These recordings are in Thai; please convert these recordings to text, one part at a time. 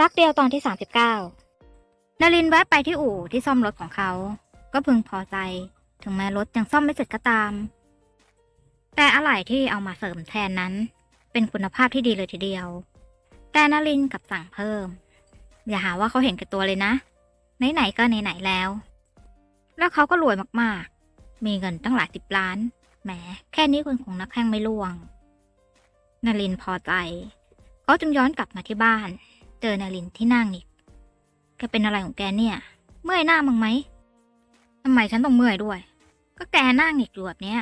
รักเดียวตอนที่ 39นารินแวะไปที่อู่ที่ซ่อมรถของเขา ก็พึงพอใจ ถึงแม้รถยังซ่อมไม่เสร็จก็ตาม แต่อะไหล่ที่เอามาเสริมแทนนั้น เป็นคุณภาพที่ดีเลยทีเดียว แต่นารินกับสั่งเพิ่ม อย่าหาว่าเขาเห็นแก่ตัวเลยนะ ไหนๆก็ไหนๆแล้ว แล้วเขาก็รวยมากๆ มีเงินตั้งหลายสิบล้าน แหม แค่นี้คนคงนักแข่งไม่ล่วงนารินพอใจ เขาจึงย้อนกลับมาที่บ้าน เจอนารินที่นั่งอีก แกเป็นอะไรของแกเนี่ย เมื่อยหน้ามึงไหมทำไมฉันต้องเมื่อยด้วย ก็แกนั่งอีกอยู่แบบเนี้ย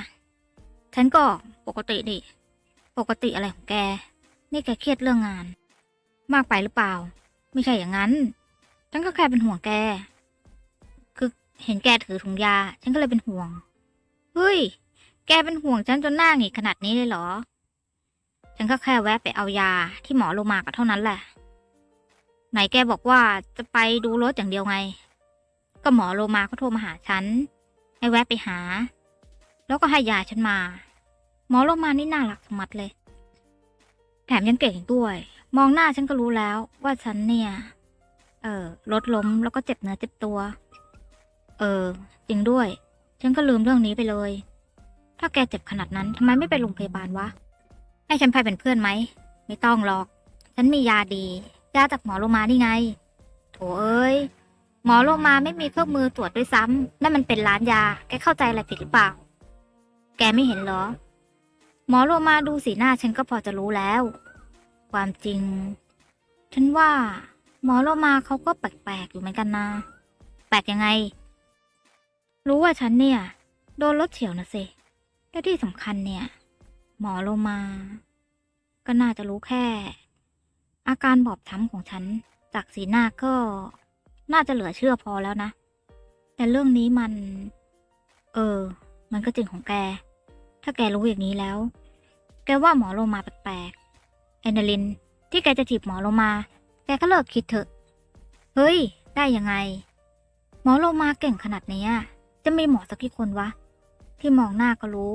ฉันก็ปกติดิ ปกติอะไรของแก นี่แกเครียดเรื่องงาน มากไปหรือเปล่า ไม่ใช่อย่างนั้น ฉันก็แค่เป็นห่วงแก คือเห็นแกถือถุงยา ฉันก็เลยเป็นห่วง เฮ้ย แกเป็นห่วงฉันจนหน้าหงิกขนาดนี้เลยเหรอ ฉันก็แค่แวะไปเอายาที่หมอโลมาก็เท่านั้นแหละ ไหนแกบอกว่าจะไปดูรถอย่างเดียวไง ก็หมอโลมาก็โทรมาหาฉัน ให้แวะไปหา แล้วก็ให้ยาฉันมา หมอโลมานี่น่ารักสมัดเลย แถมยังเก่งด้วย มองหน้าฉันก็รู้แล้ว ว่าฉันเนี่ย เออรถล้มแล้วก็เจ็บเนื้อเจ็บตัว เออ จริงด้วย ฉันก็ลืมเรื่องนี้ไปเลย ถ้าแกเจ็บขนาดนั้นทำไมไม่ไปโรงพยาบาลวะ ให้ฉันไปเป็นเพื่อนไหม ไม่ต้องหรอก ฉันมียาดี ยาจากหมอโลมานี่ไง โถเอ้ย หมอโลมาไม่มีเครื่องมือตรวจด้วยซ้ำนั่นมันเป็นร้านยา แกเข้าใจอะไรผิดหรือเปล่า แกไม่เห็นเหรอ หมอโลมาดูสีหน้าฉันก็พอจะรู้แล้ว ความจริง ฉันว่า หมอโลมาเขาก็แปลกๆอยู่เหมือนกันนะ แปลกยังไง รู้ว่าฉันเนี่ย โดนรถเฉียวนะสิและที่สำคัญเนี่ย หมอโลมา ก็น่าจะรู้แค่ อาการบอบช้ำของฉัน จากสีหน้าก็น่าจะเหลือเชื่อพอแล้วนะ แต่เรื่องนี้มัน เออ มันก็จริงของแก ถ้าแกรู้อย่างนี้แล้ว แกว่าหมอโลมาแปลกๆแอนนาลิน ที่แกจะจีบหมอโลมา แกก็เลิกคิดเถอะ เฮ้ย ได้ยังไง หมอโลมาเก่งขนาดนี้จะมีหมอสักกี่คนวะ ที่มองหน้าก็รู้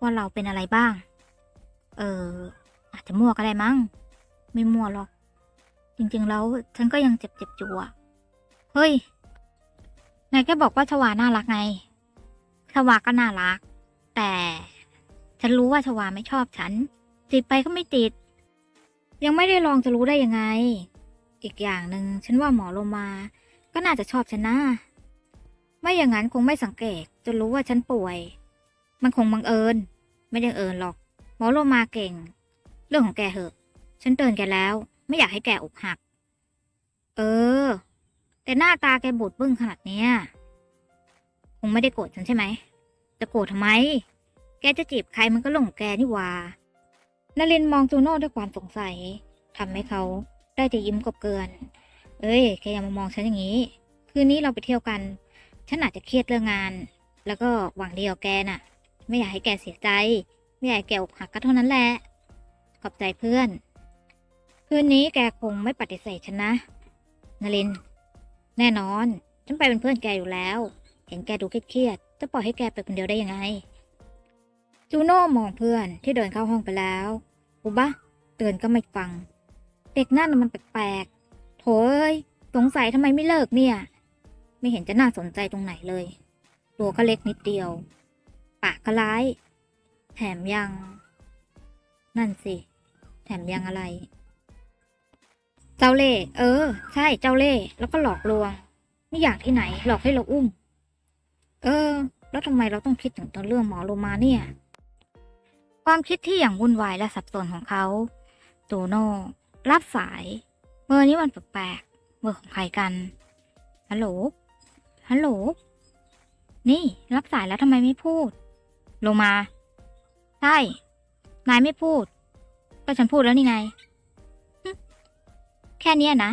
ว่าเราเป็นอะไรบ้าง เออ อาจจะมั่วก็ได้มั้ง ไม่มั่วหรอก จริงๆแล้วฉันก็ยังเจ็บๆอยู่อะเฮ้ยนายแค่บอกว่าชวาน่ารักไง ชวาก็น่ารัก แต่ฉันรู้ว่าชวาไม่ชอบฉันจีบไปก็ไม่ติด ยังไม่ได้ลองจะรู้ได้ยังไง อีกอย่างหนึ่งฉันว่าหมอโลมา ก็น่าจะชอบฉันนะไม่อย่างนั้นคงไม่สังเกตจนรู้ว่าฉันป่วย มันคงบังเอิญ ไม่ได้เอิญหรอก หมอโลมาเก่ง เรื่องของแกเหอะ ฉันเตือนแกแล้ว ไม่อยากให้แกอกหัก เออ แต่หน้าตาแกบูดบึ้งขนาดเนี้ยคงไม่ได้โกรธฉันใช่ไหม จะโกรธทำไม แกจะจีบใครมันก็เรื่องแกนี่วานารินมองจูโน่ด้วยความสงสัยทำให้เขาได้จะยิ้มกบเกิน เอ้ย แกอย่ามามองฉันอย่างนี้ คืนนี้เราไปเที่ยวกัน ฉันอาจจะเครียดเรื่องงาน แล้วก็หวังดีกับแกน่ะ ไม่อยากให้แกเสียใจ ไม่อยากให้แกอกหักก็เท่านั้นแหละ ขอบใจเพื่อน คืนนี้แกคงไม่ปฏิเสธฉันนะนาริน แน่นอน ฉันไปเป็นเพื่อนแกอยู่แล้ว เห็นแกดูเครียดๆจะปล่อยให้แกไปคนเดียวได้ยังไง จูโน่มองเพื่อนที่เดินเข้าห้องไปแล้วอุบะเตือนก็ไม่ฟัง เด็กนั่นมันแปลกๆโถยสงสัยทำไมไม่เลิกเนี่ย ไม่เห็นจะน่าสนใจตรงไหนเลย ตัวก็เล็กนิดเดียว ปากก็ร้าย แถมยัง นั่นสิ แถมยังอะไร เจ้าเล่ห์เออ ใช่เจ้าเล่ห์แล้วก็หลอกลวงนี่อย่างที่ไหน หลอกให้เราอุ้ม เออ แล้วทำไมเราต้องคิดถึงตอนเรื่องหมอโลมาเนี่ย ความคิดที่อย่างวุ่นวายและสับสนของเขาโตโน่รับสายเบอร์นี้มันแปลกๆเบอร์ของใครกันฮัลโหลฮัลโหลนี่ รับสายแล้วทำไมไม่พูดโลมา ใช่ นายไม่พูด ก็ฉันพูดแล้วนี่ไง แค่เนี้ยนะ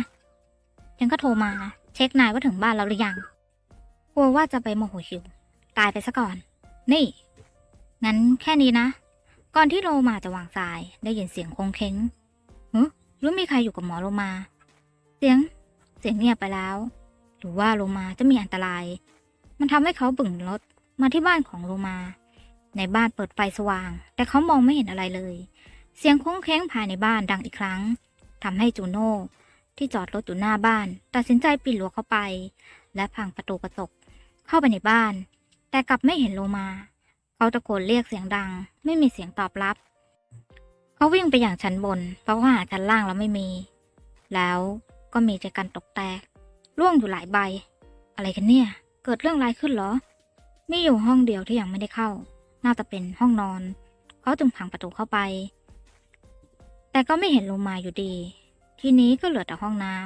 ฉันก็โทรมา เช็คนายว่าถึงบ้านแล้วหรือยังกลัวว่าจะไปโมโหหิว ตายไปซะก่อน นี่ งั้นแค่นี้นะ ก่อนที่โลมาจะวางสาย ได้ยินเสียงคงเค้งหึหรือมีใครอยู่กับหมอโลมา เสียง เสียงเงียบไปแล้ว หรือว่าโลมาจะมีอันตราย มันทำให้เขาบึ่งรถมาที่บ้านของโลมา ในบ้านเปิดไฟสว่าง แต่เขามองไม่เห็นอะไรเลย เสียงคงเค้งภายในบ้านดังอีกครั้ง ทำให้จูโน่ที่จอดรถอยู่หน้าบ้าน ตัดสินใจปีนรั้วเข้าไป และพังประตูกระจกเข้าไปในบ้าน แต่กลับไม่เห็นโลมา เขาตะโกนเรียกเสียงดัง ไม่มีเสียงตอบรับ เขาวิ่งไปอย่างชั้นบน เพราะว่าหาชั้นล่างแล้วไม่มี แล้วก็มีใจกันตกแตก ร่วงอยู่หลายใบ อะไรกันเนี่ย เกิดเรื่องร้ายขึ้นเหรอ มีอยู่ห้องเดียวที่ยังไม่ได้เข้า น่าจะเป็นห้องนอน เขาจึงพังประตูเข้าไป แต่ก็ไม่เห็นโลมาอยู่ดี ทีนี้ก็เหลือแต่ห้องน้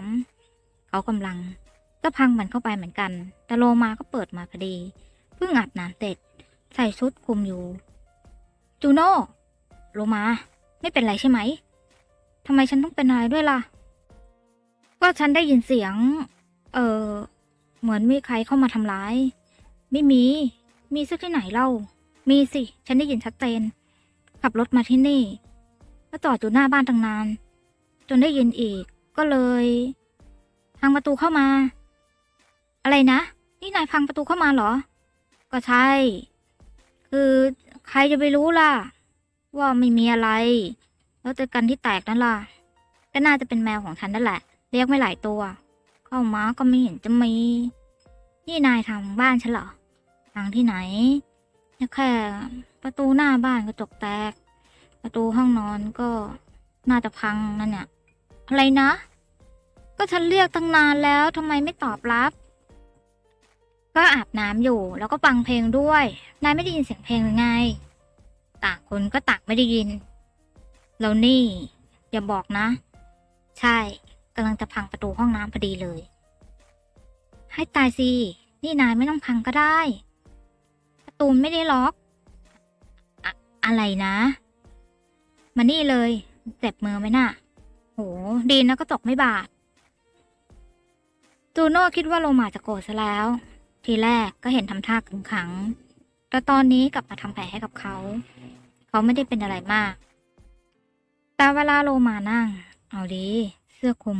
ำเขากำลังจะพังมันเข้าไปเหมือนกัน แต่โลมาก็เปิดมาพอดี เพิ่งอาบน้ำเสร็จ ใส่ชุดคลุมอยู่ จูโน่โลมา ไม่เป็นไรใช่ไหม ทำไมฉันต้องเป็นอะไรด้วยล่ะ ก็ฉันได้ยินเสียง เออเหมือนมีใครเข้ามาทำร้าย ไม่มี มีสักที่ไหนเล่า มีสิ ฉันได้ยินชัดเจน ขับรถมาที่นี่ ก็จอดอยู่หน้าบ้านตั้งนาน จนได้ยินอีก ก็เลย พังประตูเข้ามา อะไรนะ นี่นายพังประตูเข้ามาเหรอ ก็ใช่ คือใครจะไปรู้ล่ะ ว่าไม่มีอะไร แล้วเจอกันที่แตกนั่นล่ะ ก็น่าจะเป็นแมวของฉันนั่นแหละเรียกไม่หลายตัว เข้ามาก็ไม่เห็นจะมี นี่นายทำบ้านฉันเหรอทางที่ไหนแค่ประตูหน้าบ้านก็จกแตก ประตูห้องนอนก็น่าจะพังนั่นเนี่ย อะไรนะ ก็ฉันเรียกตั้งนานแล้วทำไมไม่ตอบรับ ก็อาบน้ำอยู่ แล้วก็ฟังเพลงด้วย นายไม่ได้ยินเสียงเพลงหรือไง ต่างคนก็ต่างไม่ได้ยิน แล้วนี่ อย่าบอกนะ ใช่กำลังจะพังประตูห้องน้ำพอดีเลย ให้ตายสิ นี่นายไม่ต้องพังก็ได้ ประตูไม่ได้ล็อกอะอะไรนะ มานี่เลยเจ็บมือไหมน่ะโหดีนะก็ตกไม่บาดจูโน่คิดว่าโลมาจะโกรธซะแล้ว ทีแรกก็เห็นทำท่าขึงขัง แต่ตอนนี้กลับมาทำแผลให้กับเขา เขาไม่ได้เป็นอะไรมาก แต่เวลาโลมานั่ง เอาดี เสื้อคลุม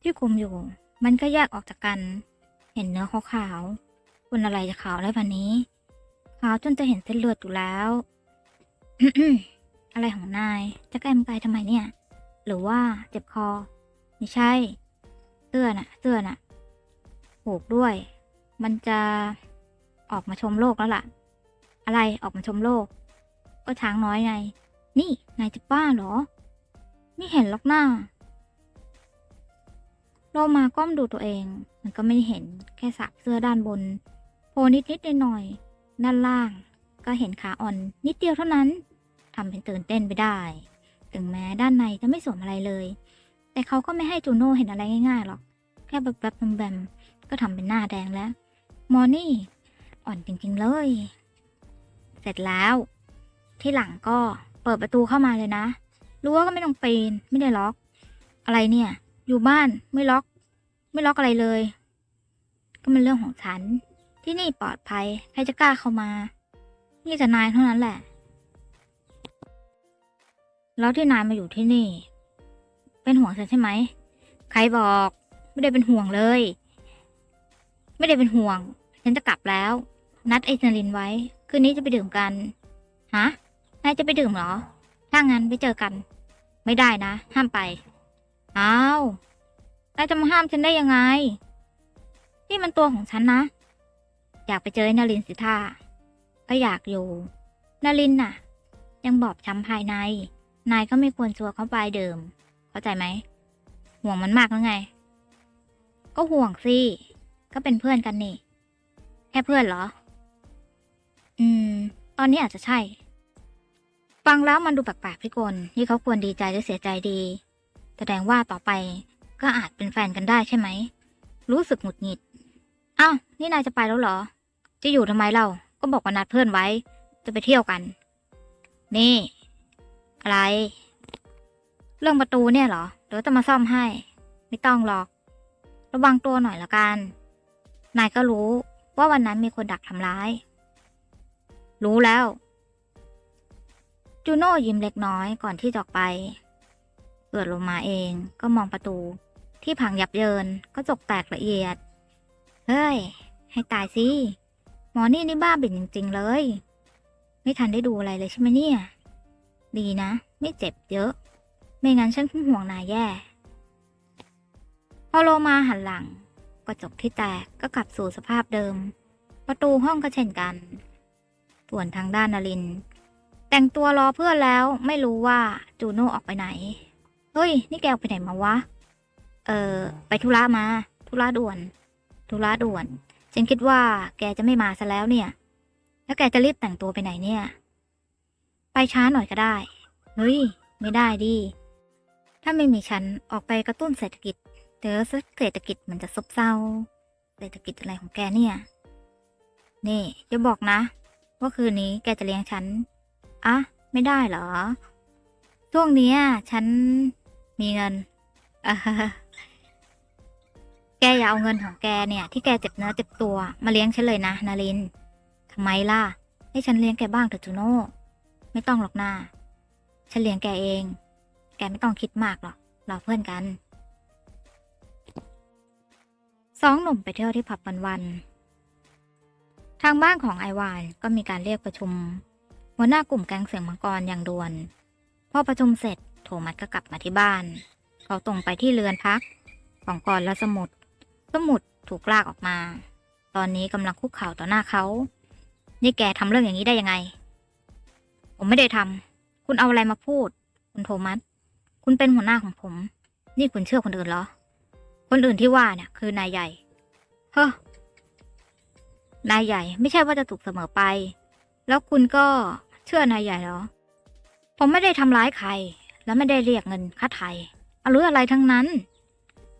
ที่คลุมอยู่ มันก็แยกออกจากกัน เห็นเนื้อขาวๆคนอะไรจะขาวได้พันนี้ ขาวจนจะเห็นเส้นเลือดอยู่แล้ว อะไรของนาย จะแกล้มกายทำไมเนี่ย หรือว่าเจ็บคอ ไม่ใช่เสื้อน่ะเสื้อน่ะผูกด้วย มันจะออกมาชมโลกแล้วล่ะ อะไรออกมาชมโลก ก็ช้างน้อยไง นี่นายจะบ้าเหรอ ไม่เห็นหรอกหน้า โลมาก้มดูตัวเอง มันก็ไม่เห็นแค่สักเสื้อด้านบนโผล่นิดนิดหน่อยๆด้านล่าง ก็เห็นขาอ่อน นิดเดียวเท่านั้น ทำเป็นตื่นเต้นไปได้ ถึงแม้ด้านในจะไม่สวมอะไรเลย แต่เขาก็ไม่ให้จูโน่เห็นอะไรง่ายๆหรอก แค่แบบแบบแบมก็ทำเป็นหน้าแดงแล้ว มอร์นี่ อ่อนจริงๆเลย เสร็จแล้ว ที่หลังก็เปิดประตูเข้ามาเลยนะ รั้วก็ไม่ต้องปีน ไม่ได้ล็อก อะไรเนี่ย อยู่บ้านไม่ล็อก ไม่ล็อกอะไรเลย ก็เป็นเรื่องของฉัน ที่นี่ปลอดภัย ใครจะกล้าเข้ามา นี่จะนายเท่านั้นแหละ แล้วที่นายมาอยู่ที่นี่ เป็นห่วงฉันใช่ไหม ใครบอก ไม่ได้เป็นห่วงเลย ไม่ได้เป็นห่วง ฉันจะกลับแล้ว นัดไอซ์นารินไว้ คืนนี้จะไปดื่มกัน ฮะ นายจะไปดื่มเหรอ ถ้างั้นไปเจอกัน ไม่ได้นะ ห้ามไป อ้าว นายจะมาห้ามฉันได้ยังไง นี่มันตัวของฉันนะ อยากไปเจอนารินสิท่าก็อยากอยู่ นารินน่ะ ยังบอบช้ำภายใน นายก็ไม่ควรชวนเขาไปเดิม เข้าใจไหม ห่วงมันมากแล้วไง ก็ห่วงสิ ก็เป็นเพื่อนกันนี่ แค่เพื่อนเหรอ อืม ตอนนี้อาจจะใช่ ฟังแล้วมันดูแปลกๆพี่กลนี่เขาควรดีใจหรือเสียใจดี แสดงว่าต่อไปก็อาจเป็นแฟนกันได้ใช่ไหม รู้สึกหงุดหงิด อ้าว นี่นายจะไปแล้วเหรอ จะอยู่ทำไมเรา ก็บอกว่านัดเพื่อนไว้ จะไปเที่ยวกัน นี่ อะไร เรื่องประตูเนี่ยเหรอ เดี๋ยวจะมาซ่อมให้ ไม่ต้องหรอก ระวังตัวหน่อยละกัน นายก็รู้ว่าวันนั้นมีคนดักทำร้าย รู้แล้ว จูโน่ยิ้มเล็กน้อยก่อนที่จะออกไป เกิดลงมาเองก็มองประตู ที่พังยับเยินก็จกแตกละเอียด เฮ้ย ให้ตายสิ หมอนี่นี่บ้าบิ่นจริง ๆ เลย ไม่ทันได้ดูอะไรเลยใช่ไหมเนี่ย ดีนะ ไม่เจ็บเยอะ ไม่งั้นฉันคงห่วงนายแย่ พอโลมาหันหลัง กระจกที่แตกก็กลับสู่สภาพเดิม ประตูห้องก็เช่นกัน ส่วนทางด้านนลิน แต่งตัวรอเพื่อนแล้วไม่รู้ว่าจูโน่ออกไปไหน เฮ้ย นี่แกออกไปไหนมาวะ เออ ไปธุระมา ธุระด่วน ธุระด่วน ฉันคิดว่าแกจะไม่มาซะแล้วเนี่ย แล้วแกจะรีบแต่งตัวไปไหนเนี่ย ไปช้าหน่อยก็ได้ เฮ้ย ไม่ได้ดิ ถ้าไม่มีฉันออกไปกระตุ้นเศรษฐกิจ เดี๋ยวเศรษฐกิจมันจะซบเซา เศรษฐกิจอะไรของแกเนี่ย นี่จะบอกนะ ว่าคืนนี้แกจะเลี้ยงฉันอะไม่ได้เหรอ ช่วงนี้ฉันมีเงิน แกอย่าเอาเงินของแกเนี่ย ที่แกเจ็บเนื้อเจ็บตัว มาเลี้ยงฉันเลยนะนารินทำไมล่ะ ให้ฉันเลี้ยงแกบ้างเถอะจูโน่ ไม่ต้องหรอกหน้าฉันเลี้ยงแกเอง แกไม่ต้องคิดมากหรอกเราเพื่อนกัน สองหนุ่มไปเที่ยวที่ผับวันๆทางบ้านของไอวานก็มีการเรียกประชุม หัวหน้ากลุ่มแก๊งเสียงมังกรอย่างด่วน พอประชุมเสร็จโทมัสก็กลับมาที่บ้าน เขาตรงไปที่เรือนพัก ของกรและสมุด สมุดถูกลากออกมา ตอนนี้กำลังคุกเข่าต่อหน้าเขา นี่แกทำเรื่องอย่างนี้ได้ยังไง ผมไม่ได้ทำคุณเอาอะไรมาพูด คุณโทมัส คุณเป็นหัวหน้าของผม นี่คุณเชื่อคนอื่นเหรอ คนอื่นที่ว่าเนี่ยคือนายใหญ่ เฮ้อนายใหญ่ ไม่ใช่ว่าจะถูกเสมอไป แล้วคุณก็เชื่อนายใหญ่เหรอ ผมไม่ได้ทำร้ายใคร และไม่ได้เรียกเงินค่าไถ่เอาหรืออะไรทั้งนั้น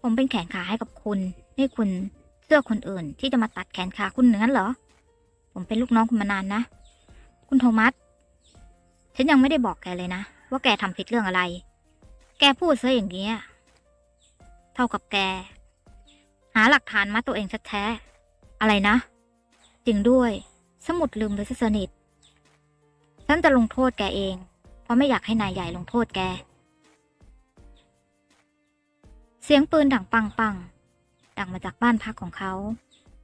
ผมเป็นแขนขาให้กับคุณ นี่คุณเชื่อคนอื่นที่จะมาตัดแขนขาคุณอย่างนั้นเหรอ ผมเป็นลูกน้องคุณมานานนะ คุณโทมัส ฉันยังไม่ได้บอกแกเลยนะ ว่าแกทำผิดเรื่องอะไร แกพูดซะอย่างนี้ย เท่ากับแก หาหลักฐานมาตัวเองชัดแท้ๆอะไรนะ จริงด้วย สมุดลืมไปซะสนิท ฉันจะลงโทษแกเอง เพราะไม่อยากให้นายใหญ่ลงโทษแก เสียงปืนดังปังปังดังมาจากบ้านพักของเขา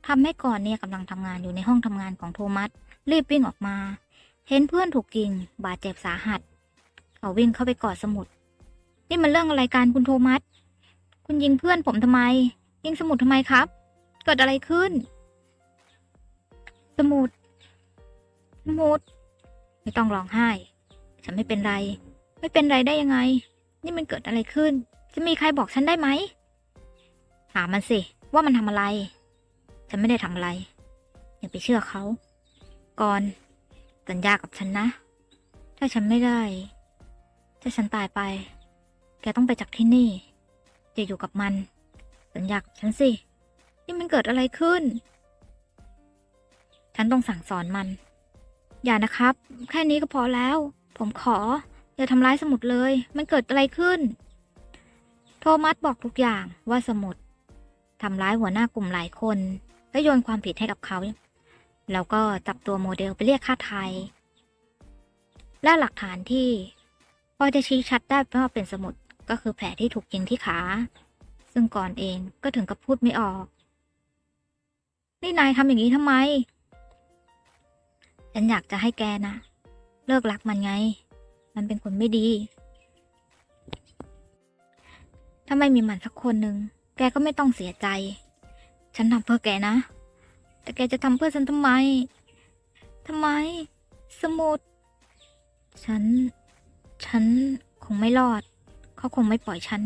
ทำให้ก่อนเนี่ยกำลังทำงานอยู่ในห้องทำงานของโทมัส รีบวิ่งออกมา เห็นเพื่อนถูกยิง บาดเจ็บสาหัส เขาวิ่งเข้าไปกอดสมุด นี่มันเรื่องอะไรกันคุณโทมัส คุณยิงเพื่อนผมทำไม ยิงสมุดทำไมครับ เกิดอะไรขึ้น สมุด สมุด ไม่ต้องร้องไห้ ฉันไม่เป็นไร ไม่เป็นไรได้ยังไง นี่มันเกิดอะไรขึ้น จะมีใครบอกฉันได้ไหม ถามมันสิ ว่ามันทำอะไร ฉันไม่ได้ทำอะไร อย่าไปเชื่อเขา ก่อน สัญญากับฉันนะ ถ้าฉันไม่ได้ ถ้าฉันตายไป แกต้องไปจากที่นี่ จะอยู่กับมัน สัญญากับฉันสิ นี่มันเกิดอะไรขึ้น ฉันต้องสั่งสอนมัน อย่านะครับ แค่นี้ก็พอแล้ว ผมขอ อย่าทำร้ายสมุดเลย มันเกิดอะไรขึ้น โทมัสบอกทุกอย่างว่าสมุดทำร้ายหัวหน้ากลุ่มหลายคน และโยนความผิดให้กับเขา แล้วก็จับตัวโมเดลไปเรียกค่าไทย และหลักฐานที่พอจะชี้ชัดได้ว่าเป็นสมุดก็คือแผลที่ถูกยิงที่ขา ซึ่งก่อนเองก็ถึงกับพูดไม่ออก นี่นายทำอย่างนี้ทำไม ฉันอยากจะให้แกนะเลิกรักมันไง มันเป็นคนไม่ดี ถ้าไม่มีมันสักคนหนึ่ง แกก็ไม่ต้องเสียใจ ฉันทำเพื่อแกนะ แต่แกจะทำเพื่อฉันทำไม ทำไม สมุด ฉัน ฉันคงไม่รอด เขาคงไม่ปล่อยฉัน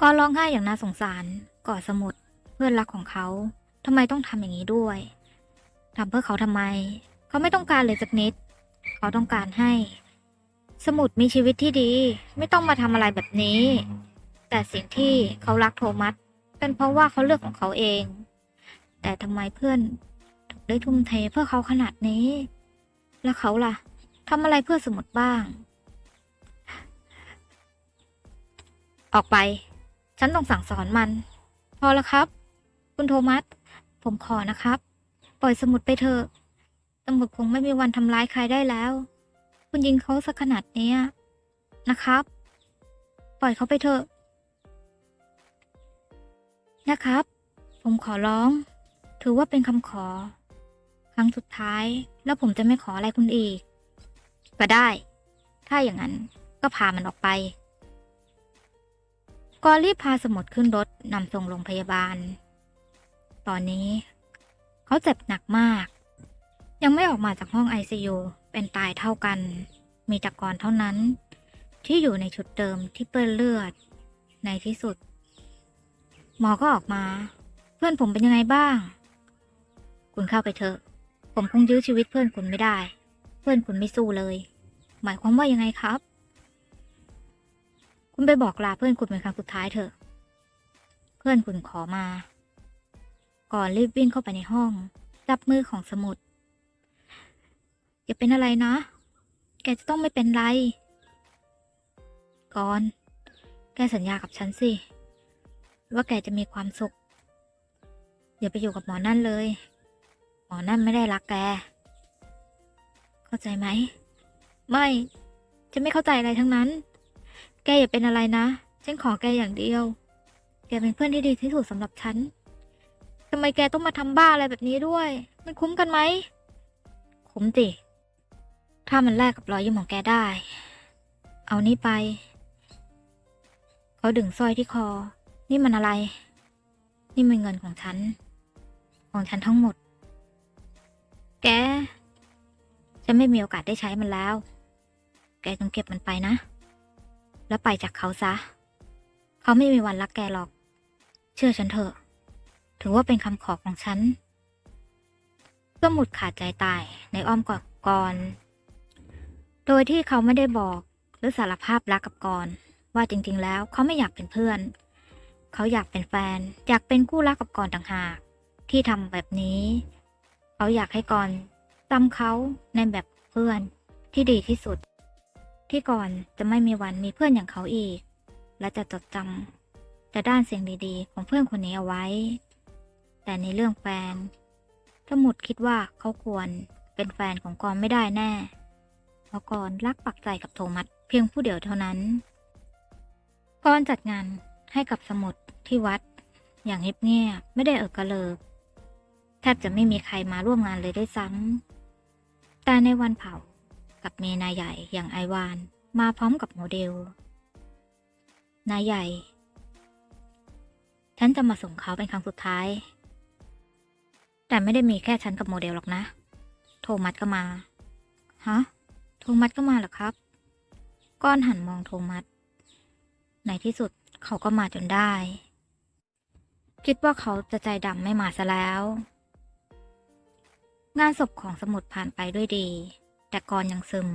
ก็ร้องไห้อย่างน่าสงสารกอดสมุดเพื่อนรักของเขาทำไมต้องทำอย่างนี้ด้วยทำเพื่อเขาทำไม เขาไม่ต้องการเลยสักนิด เขาต้องการให้ สมุดมีชีวิตที่ดี ไม่ต้องมาทำอะไรแบบนี้ แต่สิ่งที่เขารักโทมัส เป็นเพราะว่าเขาเลือกของเขาเอง แต่ทำไมเพื่อนถึงได้ทุ่มเทเพื่อเขาขนาดนี้ แล้วเขาล่ะทำอะไรเพื่อสมุดบ้าง ออกไป ฉันต้องสั่งสอนมัน พอแล้วครับ คุณโทมัส ผมขอนะครับ ปล่อยสมุดไปเถอะตำรวจคงไม่มีวันทำร้ายใครได้แล้ว คุณยิงเขาสักขนาดนี้นะครับ ปล่อยเขาไปเถอะ นะครับ ผมขอร้อง ถือว่าเป็นคำขอ ครั้งสุดท้าย แล้วผมจะไม่ขออะไรคุณอีก ก็ได้ ถ้าอย่างนั้นก็พามันออกไป กอรีบพาสมุดขึ้นรถนำส่งโรงพยาบาล ตอนนี้ เขาเจ็บหนักมาก ยังไม่ออกมาจากห้องไอซียูเป็นตายเท่ากัน มีแต่กอนเท่านั้น ที่อยู่ในชุดเดิมที่เปื้อนเลือด ในที่สุด หมอก็ออกมา เพื่อนผมเป็นยังไงบ้าง คุณเข้าไปเถอะ ผมคงยื้อชีวิตเพื่อนคุณไม่ได้ เพื่อนคุณไม่สู้เลย หมายความว่ายังไงครับ คุณไปบอกลาเพื่อนคุณเป็นครั้งสุดท้ายเถอะ เพื่อนคุณขอมา ก่อนรีบวิ่งเข้าไปในห้อง จับมือของสมุดอย่าเป็นอะไรนะ แกจะต้องไม่เป็นไร ก่อน แกสัญญากับฉันสิ ว่าแกจะมีความสุข อย่าไปอยู่กับหมอนั่นเลย หมอนั่นไม่ได้รักแก เข้าใจไหม ไม่ฉันไม่เข้าใจอะไรทั้งนั้น แกอย่าเป็นอะไรนะ ฉันขอแกอย่างเดียว แกเป็นเพื่อนที่ดีที่สุดสำหรับฉันทำไมแกต้องมาทำบ้าอะไรแบบนี้ด้วย มันคุ้มกันไหม คุ้มสิถ้ามันแลกกับรอยยิ้มของแกได้ เอานี่ไป เขาดึงสร้อยที่คอ นี่มันอะไร นี่มันเงินของฉัน ของฉันทั้งหมด แกฉันไม่มีโอกาสได้ใช้มันแล้ว แกจงเก็บมันไปนะ แล้วไปจากเขาซะ เขาไม่มีวันรักแกหรอก เชื่อฉันเถอะ ถือว่าเป็นคำขอของฉันสมุดขาดใจตายในอ้อมกอดกรโดยที่เขาไม่ได้บอกหรือสารภาพรักกับกรว่าจริงๆแล้วเขาไม่อยากเป็นเพื่อน เขาอยากเป็นแฟน อยากเป็นคู่รักกับกรต่างหาก ที่ทำแบบนี้ เขาอยากให้กรจำเขาในแบบเพื่อนที่ดีที่สุด ที่ก่อนจะไม่มีวันมีเพื่อนอย่างเขาอีก และจะจดจำแต่ด้านเสิ่งดีๆ ของเพื่อนคนนี้เอาไว้ แต่ในเรื่องแฟนสมุดคิดว่าเขาควรเป็นแฟนของกรไม่ได้แน่ เพราะกรรักปักใจกับโทมัสเพียงผู้เดียวเท่านั้นกรจัดงาน ให้กับสมุดที่วัด อย่างเงียบๆไม่ได้เอิกกระเลิกแทบจะไม่มีใครมาร่วมงานเลยได้ซ้ำแต่ในวันเผากับเมนายใหญ่อย่างไอวานมาพร้อมกับโมเดล นายใหญ่ ฉันจะมาส่งเขาเป็นครั้งสุดท้าย แต่ไม่ได้มีแค่ฉันกับโมเดลหรอกนะ โทมัสก็มา ฮะ โทมัสก็มาเหรอครับ ก้อนหันมองโทมัสในที่สุด เขาก็มาจนได้ คิดว่าเขาจะใจดำไม่มาซะแล้ว งานศพของสมุดผ่านไปด้วยดี แต่กรยังซึม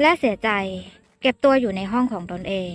และเสียใจเก็บตัวอยู่ในห้องของตนเอง